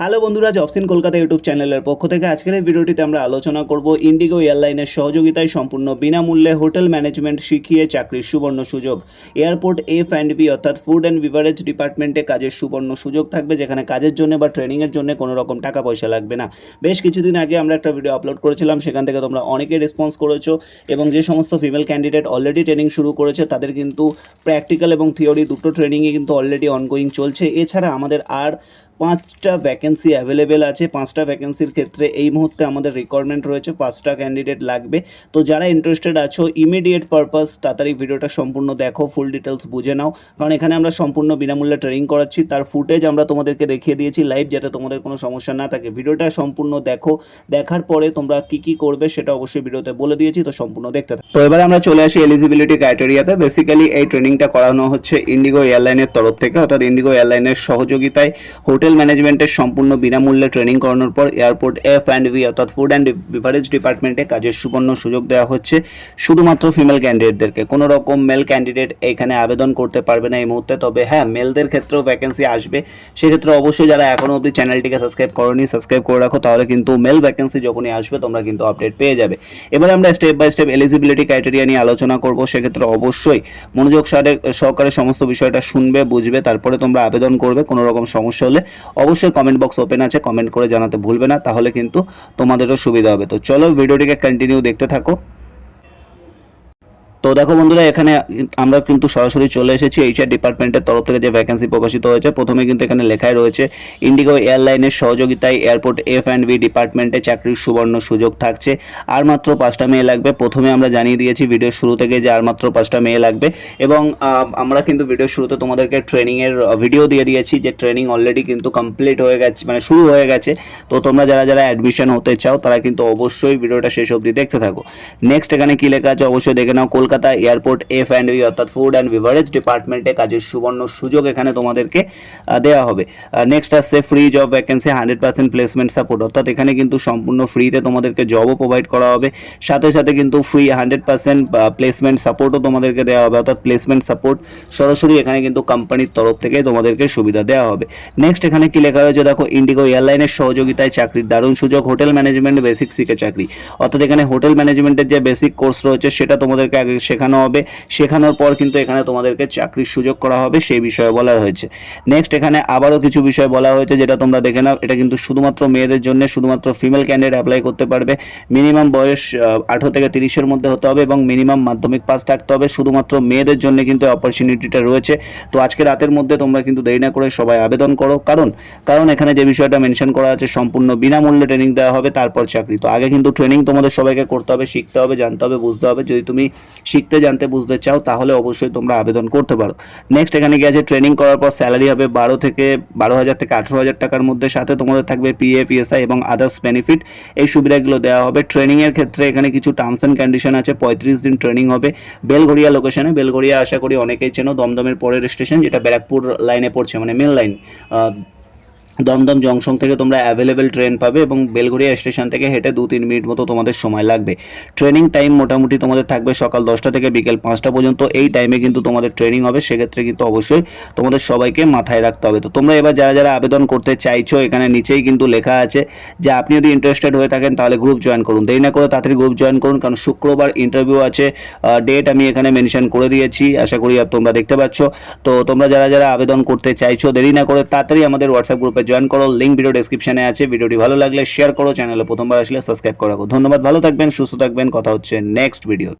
Hello বন্ধুরা, জবসিন Kolkata YouTube চ্যানেলের পক্ষ থেকে আজকের এই ভিডিওটিতে আমরা আলোচনা করব ইন্ডিগো এয়ারলাইনের সহযোগিতায় সম্পূর্ণ বিনামূল্যে হোটেল ম্যানেজমেন্ট শিখিয়ে চাকরির সুবর্ণ সুযোগ। এয়ারপোর্ট এফ অ্যান্ড বি অর্থাৎ ফুড অ্যান্ড বিভারেজ ডিপার্টমেন্টে কাজের সুবর্ণ সুযোগ থাকবে, যেখানে কাজের জন্য বা ট্রেনিংয়ের জন্য কোনো রকম টাকা পয়সা লাগবে না। বেশ কিছুদিন আগে আমরা একটা ভিডিও আপলোড করেছিলাম, সেখান থেকে তোমরা অনেকে রেসপন্স করেছ এবং যে সমস্ত ফিমেল ক্যান্ডিডেট অলরেডি ট্রেনিং শুরু করেছে, তাদের কিন্তু প্র্যাকটিক্যাল এবং থিওরি দুটো ট্রেনিংয়ে কিন্তু অলরেডি অনগোয়িং চলছে। এছাড়া আমাদের আর পাঁচটা ভ্যাকেন্সি অ্যাভেলেবেল আছে। পাঁচটা ভ্যাকেন্সির ক্ষেত্রে এই মুহূর্তে আমাদের রিকোয়ারমেন্ট রয়েছে। পাঁচটা ক্যান্ডিডেট লাগবে। তো যারা ইন্টারেস্টেড আছো ইমিডিয়েট পারপাস তাড়াতাড়ি ভিডিওটা সম্পূর্ণ দেখো ফুল ডিটেলস বুঝে নাও। কারণ এখানে আমরা সম্পূর্ণ বিনামূল্যে ট্রেনিং করাচ্ছি। তার ফুটেজ আমরা তোমাদেরকে দেখিয়ে দিয়েছি লাইভ যাতে তোমাদের কোনো সমস্যা না থাকে। ভিডিওটা সম্পূর্ণ দেখো। দেখার পরে তোমরা কি কি করবে সেটা অবশ্যই ভিডিওতে বলে দিয়েছি, তো সম্পূর্ণ দেখতে থাকো। তো এবার আমরা চলে আসি এলিজিবিলিটি ক্রাইটেরিয়াতে বেসিক্যালি এই ট্রেনিংটা করানো হচ্ছে ইন্ডিগো এয়ারলাইনের তরফ থেকে, অর্থাৎ ইন্ডিগো এয়ারলাইনের সহযোগিতায়। হোটেল ম্যানেজমেন্টের সম্পূর্ণ বিনামূল্যে ট্রেনিং করানোর পর এয়ারপোর্ট এফ অ্যান্ড ভি অর্থাৎ ফুড অ্যান্ড বিভারেজ ডিপার্টমেন্টে কাজের সুবর্ণ সুযোগ দেওয়া হচ্ছে। শুধুমাত্র ফিমেল ক্যান্ডিডেটদেরকে। কোনো রকম মেল ক্যান্ডিডেট এখানে আবেদন করতে পারবে না এই মুহূর্তে। তবে হ্যাঁ মেলদের ক্ষেত্রেও ভ্যাকেন্সি আসবে। সেক্ষেত্রে অবশ্যই যারা এখনও অবধি চ্যানেলটিকে সাবস্ক্রাইব করনি সাবস্ক্রাইব করে রাখো। তাহলে কিন্তু মেল ভ্যাকেন্সি যখনই আসবে, তোমরা কিন্তু আপডেট পেয়ে যাবে। এবার আমরা step by step eligibility criteria নিয়ে আলোচনা করব। সেক্ষেত্রে অবশ্যই মনোযোগ সহকারে সমস্ত বিষয়টা শুনবে, বুঝবে, তারপরে তোমরা আবেদন করবে। কোনো রকম সমস্যা হলে অবশ্যই কমেন্ট বক্স ওপেন আছে কমেন্ট করে জানাতে ভুলবে না, তাহলে কিন্তু তোমাদেরও সুবিধা হবে। তো চলো ভিডিওটিকে কন্টিনিউ দেখতে থাকো। তো দেখো বন্ধুরা, এখানে আমরা কিন্তু সরাসরি চলে এসেছি এইচআর ডিপার্টমেন্টের তরফ থেকে যে ভ্যাকেন্সি প্রকাশিত হয়েছে। প্রথমে কিন্তু এখানে লেখাই রয়েছে ইন্ডিগো এয়ারলাইনের সহযোগিতায় এয়ারপোর্ট এফ অ্যান্ড বি ডিপার্টমেন্টে চাকরির সুবর্ণ সুযোগ থাকছে। আর মাত্র পাঁচটা মেয়ে লাগবে। প্রথমে আমরা জানিয়ে দিয়েছি ভিডিওর শুরু থেকে যে আর মাত্র পাঁচটা মেয়ে লাগবে। এবং আমরা কিন্তু ভিডিওর শুরুতে তোমাদেরকে ট্রেনিংয়ের ভিডিও দিয়ে দিয়েছি যে ট্রেনিং অলরেডি কিন্তু কমপ্লিট হয়ে গেছে মানে শুরু হয়ে গেছে। তো তোমরা যারা যারা অ্যাডমিশন হতে চাও, তারা কিন্তু অবশ্যই ভিডিওটা শেষ অবধি দেখতে থাকো। নেক্সট এখানে কি লেখা আছে? অবশ্যই দেখে নাও। Kolkata airport F and B, অর্থাৎ ফুড অ্যান্ড বিভারেজ ডিপার্টমেন্টে কাজের সুবর্ণ সুযোগ এখানে তোমাদেরকে দেওয়া হবে। নেক্সট আসছে free job vacancy hundred percent placement support অর্থাৎ এখানে কিন্তু সম্পূর্ণ ফ্রিতে তোমাদেরকে জবও প্রোভাইড করা হবে। সাথে সাথে কিন্তু ফ্রি হান্ড্রেড পার্সেন্ট প্লেসমেন্ট সাপোর্টও তোমাদেরকে দেওয়া হবে, অর্থাৎ প্লেসমেন্ট সাপোর্ট সরাসরি এখানে কিন্তু কোম্পানির তরফ থেকে তোমাদেরকে সুবিধা দেওয়া হবে। নেক্সট এখানে কি লেখা হয়েছে দেখো ইন্ডিগো এয়ারলাইনের সহযোগিতায় চাকরির দারুণ সুযোগ হোটেল ম্যানেজমেন্ট বেসিক শিখে চাকরি। অর্থাৎ এখানে হোটেল ম্যানেজমেন্টের যে বেসিক কোর্স রয়েছে, সেটা তোমাদেরকে আগে শেখানো হবে। শেখানোর পর কিন্তু এখানে তোমাদেরকে চাকরির সুযোগ করা হবে, সেই বিষয়ে বলা হয়েছে। নেক্সট এখানে আবারও কিছু বিষয় বলা হয়েছে যেটা তোমরা দেখে নাও। এটা কিন্তু শুধুমাত্র মেয়েদের জন্য, শুধুমাত্র ফিমেল ক্যান্ডিডেট অ্যাপ্লাই করতে পারবে। মিনিমাম বয়স আঠারো থেকে তিরিশের মধ্যে হতে হবে এবং মিনিমাম মাধ্যমিক পাস থাকতে হবে। শুধুমাত্র মেয়েদের জন্য কিন্তু অপরচুনিটিটা রয়েছে। তো আজকে রাতের মধ্যে তোমরা কিন্তু দেরি না করে সবাই আবেদন করো। কারণ কারণ এখানে যে বিষয়টা মেনশন করা আছে সম্পূর্ণ বিনামূল্যে ট্রেনিং দেওয়া হবে, তারপর চাকরি। তো আগে কিন্তু ট্রেনিং তোমাদের সবাইকে করতে হবে, শিখতে হবে, জানতে হবে, বুঝতে হবে। যদি তুমি শিখতে, জানতে, বুঝতে চাও, তাহলে অবশ্যই তোমরা আবেদন করতে পারো। নেক্সট এখানে গিয়ে আছে ট্রেনিং করার পর স্যালারি হবে বারো থেকে, বারো হাজার থেকে আঠেরো হাজার টাকার মধ্যে। সাথে তোমাদের থাকবে P A P S I এবং আদার্স বেনিফিট এই সুবিধাগুলো দেওয়া হবে। ট্রেনিংয়ের ক্ষেত্রে এখানে কিছু টার্মস অ্যান্ড কন্ডিশন আছে। পঁয়ত্রিশ দিন ট্রেনিং হবে। বেলঘড়িয়া লোকেশনে বেলঘড়িয়া আশা করি অনেকেই চেনো। দমদমের পরের স্টেশন যেটা ব্যারাকপুর লাইনে পড়ছে মানে মেন লাইন দমদম জংশন থেকে তোমরা অ্যাভেলেবেল ট্রেন পাবে এবং বেলঘড়িয়া স্টেশন থেকে হেঁটে দু তিন মিনিট মতো তোমাদের সময় লাগবে। ট্রেনিং টাইম মোটামুটি তোমাদের থাকবে সকাল দশটা থেকে বিকেল পাঁচটা পর্যন্ত। এই টাইমে কিন্তু তোমাদের ট্রেনিং হবে, সেক্ষেত্রে কিন্তু অবশ্যই তোমাদের সবাইকে মাথায় রাখতে হবে। তো তোমরা এবার যারা যারা আবেদন করতে চাইছো, এখানে নিচেই কিন্তু লেখা আছে যে আপনি যদি ইন্টারেস্টেড হয়ে থাকেন তাহলে গ্রুপ জয়েন করুন। দেরি না করে তাড়াতাড়ি গ্রুপ জয়েন করুন, কারণ শুক্রবার ইন্টারভিউ আছে ডেট আমি এখানে মেনশন করে দিয়েছি, আশা করি তোমরা দেখতে পাচ্ছ। তো তোমরা যারা যারা আবেদন করতে চাইছো, দেরি না করে তাড়াতাড়ি আমাদের হোয়াটসঅ্যাপ গ্রুপে জয়েন করো লিঙ্ক ভিডিও ডেসক্রিপশনে আছে। ভিডিওটি ভালো লাগলে শেয়ার করো চ্যানেলে প্রথমবার আসলে সাবস্ক্রাইব করো ধন্যবাদ, ভালো থাকবেন, সুস্থ থাকবেন। কথা হচ্ছে নেক্সট ভিডিও